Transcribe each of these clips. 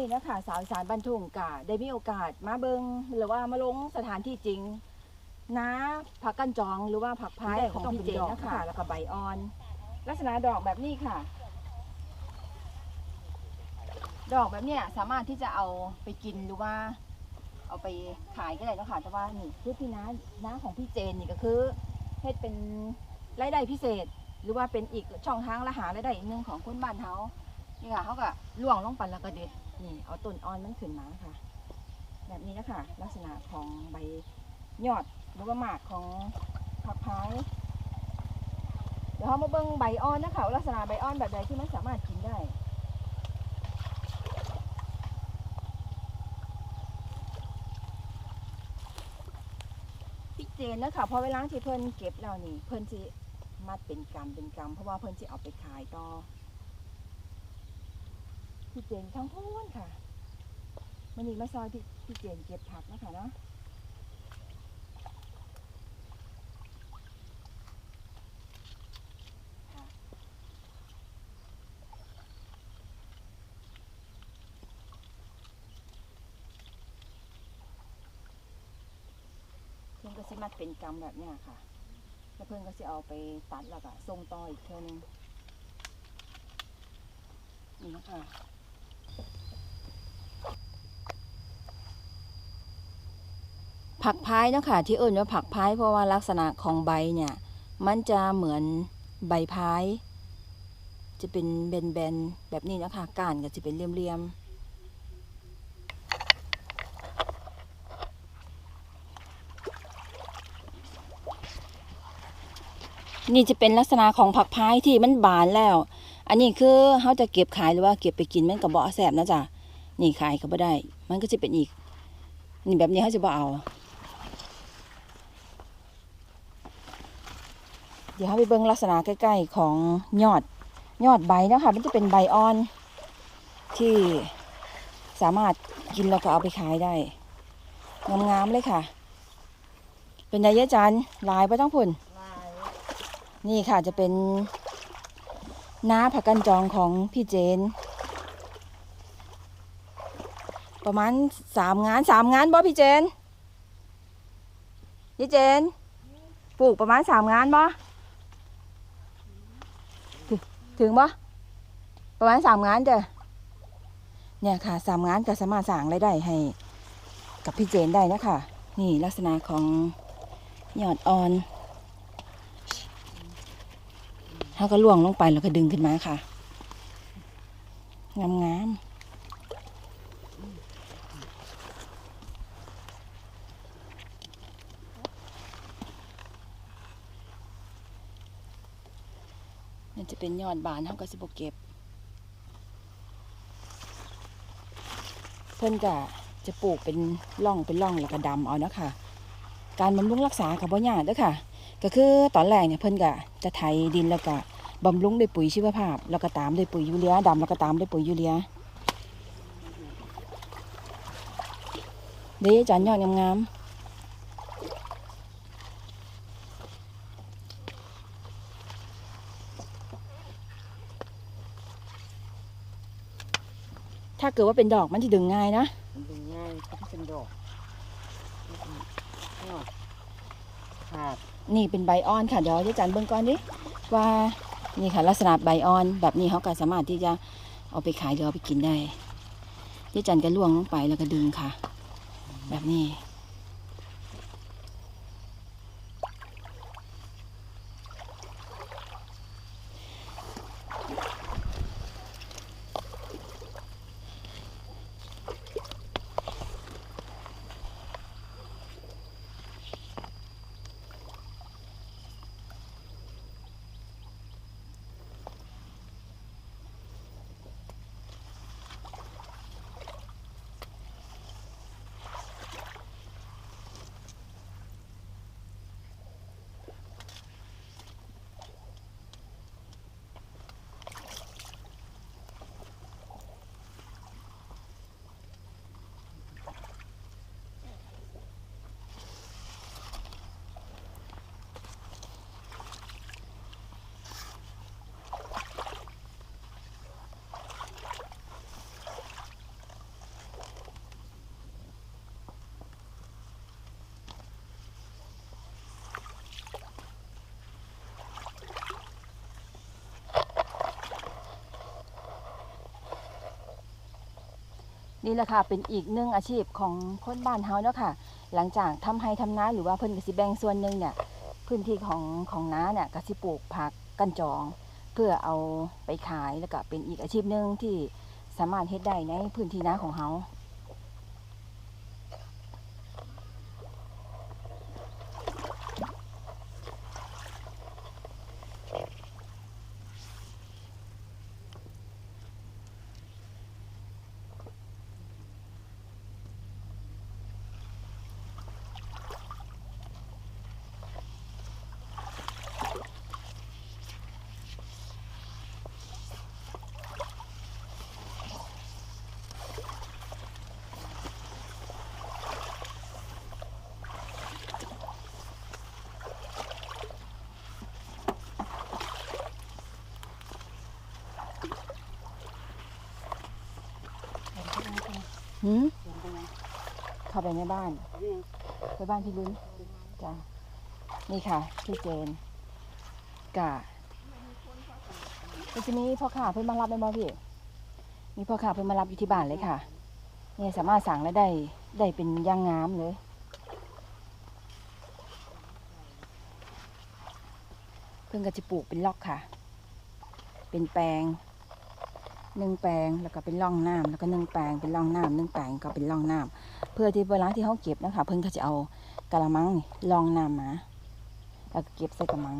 นี่นะคะสาวอีสารบันทุงกะได้มีโอกาสมาเบิงหรือว่ามาลงสถานที่จริงน้าผักกันจองหรือว่าผักพายของพี่เจนนะคะแล้วก็ใบอ่อน ลักษณะดอกแบบนี้ค่ะ ดอกแบบเนี้ยสามารถที่จะเอาไปกินหรือว่า เอาไปขายก็ได้เนาะคะแต่ว่านี่คือพี่น้าน้าของพี่เจนนี่ก็คือเฮ็ดเป็นรายได้พิเศษ หรือว่าเป็นอีกช่องทางละหารายได้อีกหนึ่งของคนบ้านเขา นี่ค่ะเขาก็ล่วงลงไปแล้วก็เด็ดนี่เอาต้นอ่อนมันขึ้นมาค่ะ แบบนี้นะคะลักษณะของใบยอดหรือว่าหมากของผักพายเดี๋ยวเรามาเบิ่งใบอ่อนนะคะว่าลักษณะใบอ่อนแบบใดที่มันสามารถกินได้พี่เจนนะคะพอเวลาที่เพิ่นเก็บแล้วนี่ เพิ่นสิมัดเป็นกำเป็นกำเพราะว่าเพิ่นสิเอาไปขายต่อ พี่เจนทั้งพูนค่ะมันนี่มาซอยพี่พี่เจนเก็บผักนะคะเนาะเพิ่นก็สิมัดเป็นกำแบบเนี้ยค่ะ แล้วเพิ่นก็สิเอาไปตัดแล้วก็ส่งต่ออีกเท่านึงนี่นะคะ ผักพายเนาะค่ะ ที่เอิ่นว่าผักพายเพราะว่าลักษณะของใบเนี่ย มันจะเหมือนใบพาย จะเป็นแบนๆแบบนี้นะคะก้านก็จะเป็นเรียมๆนี่จะเป็นลักษณะของผักพายที่มันบานแล้ว อันนี้คือเขาจะเก็บขายหรือว่าเก็บไปกินมันกับเบาแสบนะจ๊ะ นี่ขายก็บ่ได้ มันก็จะเป็นอีก นี่แบบนี้เขาจะบ่เอา เดี๋ยวเขาไปเบิ่งลักษณะใกล้ ๆ ของยอดยอดใบนะคะมันจะเป็นใบอ่อนที่สามารถกินแล้วก็เอาไปขายได้งามๆเลยค่ะ เป็นไงยะจันลายไปต้องพุ่นนี่ค่ะจะเป็นน้าผักกันจองของพี่เจน ประมาณสามงานสามงานบ่พี่เจนพี่เจนปลูกประมาณสามงานบ่ ถึงบ่ประมาณสามงานเจ้ะเนี่ยค่ะสามงานก็สามารถสร้างรายได้ให้ กับพี่เจนได้นะคะนี่ลักษณะของยอดอ่อนเขาก็ล่วงลงไปแล้วก็ดึงขึ้นมาค่ะงามๆ มันจะเป็นยอดบานเท่ากับสิบเก็บ เพิ่นก็จะปลูกเป็นร่องเป็นร่องแล้วก็ดำเอาเนาะคะการบำรุงรักษากับบ่ยากเด้อค่ะ ก็คือตอนแรกเนี่ยเพิ่นก็จะไถดินแล้วก็บำรุงด้วยปุ๋ยชีวภาพ แล้วก็ตามด้วยปุ๋ยยูเรียดำแล้วก็ตามด้วยปุ๋ยยูเรียเด้อาจารย์ยอดงามๆ เกิดว่าเป็นดอกมันจะดึงง่ายนะมันเป็นง่ายก็เป็นดอกอ้าวขาดนี่เป็นใบอ่อนค่ะเดี๋ยวอาจารย์เบิ่งก่อนดิว่านี่ค่ะลักษณะใบอ่อน แบบนี้เขาก็สามารถที่จะเอาไปขายหรือเอาไปกินได้อาจารย์ก็ล่วงลงไปแล้วก็ดึงค่ะ แบบนี้ นี่แหละค่ะเป็นอีกหนึ่งอาชีพของคนบ้านเฮาเนาะค่ะ หลังจากทำให้ทำนาหรือว่าเพิ่นกสิแบ่งส่วนหนึ่งเนี่ยพื้นที่ของของน้าเนี่ยกสิปลูกผักกันจอง เพื่อเอาไปขายแล้วก็เป็นอีกอาชีพหนึ่งที่สามารถเฮ็ดได้ในพื้นที่นาของเฮา หืมเข้าไปในบ้าน ไปบ้านพี่ลุ้นจ้ะนี่ค่ะพี่เจนกะมันจะมีพ่อค้าเพิ่นมารับได้บ่พี่มีพ่อค้าเพิ่นมารับอยู่ที่บ้านเลยค่ะเนี่ยสามารถสั่งแล้วได้ได้เป็นอยางงามเลย เพิ่นก็จะปลูกเป็นล็อกค่ะ เป็นแปลง หนึ่งแปลงแล้วก็เป็นร่องน้ำแล้วก็หนึ่งแปลงเป็นร่องน้ำหนึ่งแปลงก็เป็นร่องน้ำเพื่อที่เวลาที่เขาเก็บนะคะเพิ่นก็จะเอากระมังนี่ร่องน้ำมาแล้วก็เก็บใส่กระมัง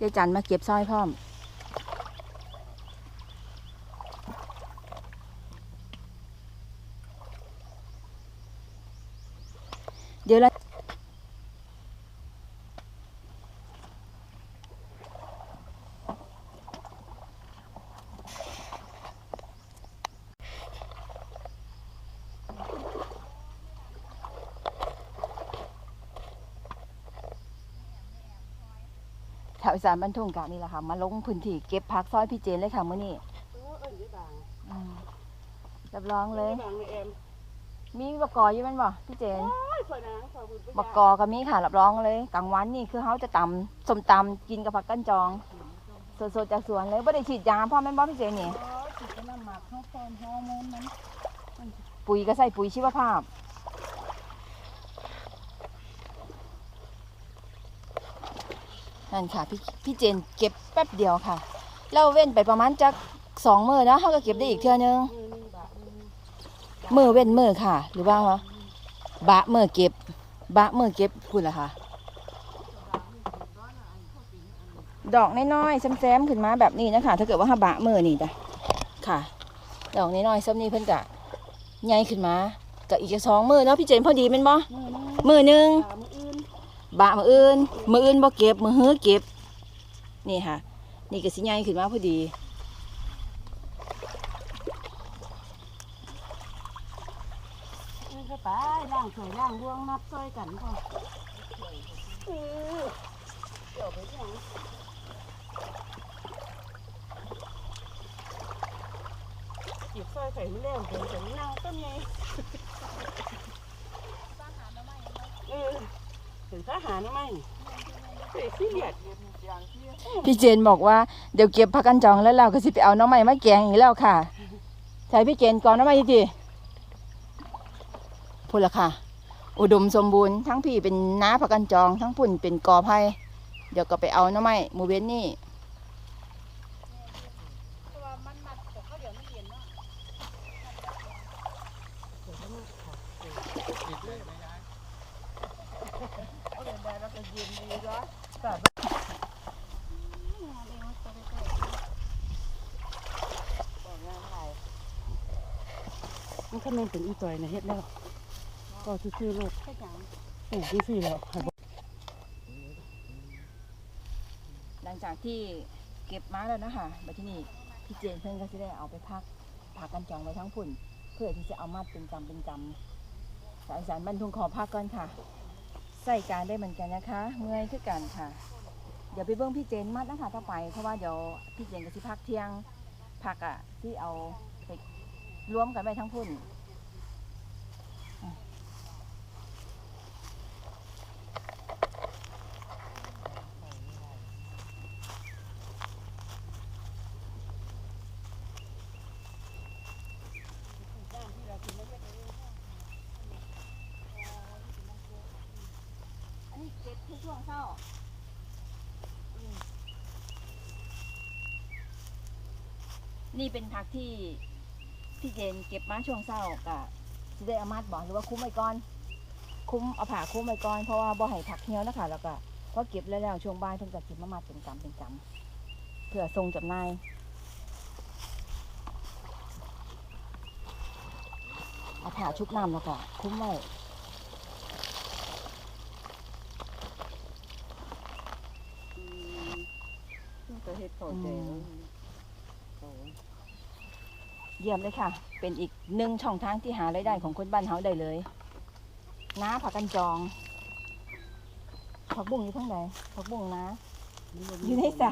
ยายจันมาเก็บสร้อยพ่อม แถวอีสานบ้านทุ่งกานี่แหละค่ะ มาลงพื้นที่เก็บผักซอยพี่เจนเลยค่ะมื้อนี้อืมรับรองเลย มีบักกออยู่แมันบ่พี่เจนบักกอก็มีค่ะรับรองเลยกลางวันนี่คือเขาจะตำส้มตำกินกับผักกั้นจองสดๆจากสวนเลยไม่ได้ฉีดยาพ่อแม่นบ่พี่เจนนี่ ปุ๋ยก็ใส่ปุ๋ยชีวภาพ นั่นค่ะพี่พี่เจนเก็บแป๊บเดียวค่ะเราเว้นไปประมาณจักสองมือนะเขาก็เก็บได้อีกเทื่อนึงมือเว้นมือค่ะ หรือว่าบะมือเก็บบะมือเก็บคุณล่ะค่ะดอกน้อยๆแซมๆขึ้นมาแบบนี้นะคะถ้าเกิดว่าห้าบะมือนี่จ้ะค่ะดอกน้อยๆซ้ำนี้เพิ่นกะใหญ่ขึ้นมากับอีกจักสองมือเนาะพี่เจนพอดีเป็นบ่มือหนึ่ง บะมืออื่นมืออื่นบ่เก็บมือฮื้อเก็บ นี่ค่ะ นี่ก็สิใหญ่ขึ้นมาพอดีก็ไปล่างสวยล่างร่วงนับซอยกันพ่อเดี๋ยวไปยังหยิบซอยไข่ไม่เล่นเดี๋ยวจะนั่งต้นไงเออ ถึงทหารนะไม่เฮ้ยเกียจพี่เจนบอกว่าเดี๋ยวเก็บผักกันจองแล้วเราก็สิไปเอาน้องใหม่มาแกงอีกแล้วค่ะ ใช่พี่เจนก่อนน้องใหม่ดีพูดละค่ะ อุดมสมบูรณ์ทั้งพี่เป็นน้าผักกันจอง ทั้งพุ่นเป็นกอไผ่เดี๋ยวก็ไปเอาน้ำไม้หมูเว้นนี่ มันก็แม่นเป็นอีต่อยนะเฮ็ดแล้ว ก็ซื่อๆลูกโอ้ซื่อๆแล้วให้บอกหลังจากที่เก็บมาแล้วนะคะมาที่นี่พี่เจนเพิ่นก็จะได้เอาไปพักพักกันจองไว้ทั้งพุ่น เพื่อที่จะเอามาเป็นจำเป็นจำสายสารบรรทุงขอพักก่อนค่ะ ใส่การได้เหมือนกันนะคะ เมื่อยคือกันค่ะ เดี๋ยวไปเบิ้งพี่เจนมัดนะคะต่อไป เพราะว่าเดี๋ยวพี่เจนกับที่พักเที่ยงพักอะที่เอาไปรวมกันไปทั้งพุ่น อันนี้เก็บทุก ช่วงเช้าอนี่เป็นผักที่พี่เจนเก็บมาช่วงเช้ากะสิได้อามาดบอกหรือว่าคุ้มไว้ก่อน คุ้มเอาผ่าคุ้มไว้ก่อนเพราะว่าบ่ให้ผักเหี่ยวนะคะแล้วก็พอเก็บแล้วแล้วช่วงบ่ายเพิ่นก็สิมามัดเป็นกำเป็นกำเพื่อส่งจำหน่ายเอาผ่าชุบน้ำแล้วก็คุ้มไว้ ก็เฮ็ดเข้าใจแล้วโอ้เยี่ยมเลยค่ะ เป็นอีกหนึ่งช่องทางที่หารายได้ของคนบ้านเฮาได้เลยน้าผักกันจอง ผักบุ้งอยู่ทั้งไหนผักบุ้งนะอยู่ในสระ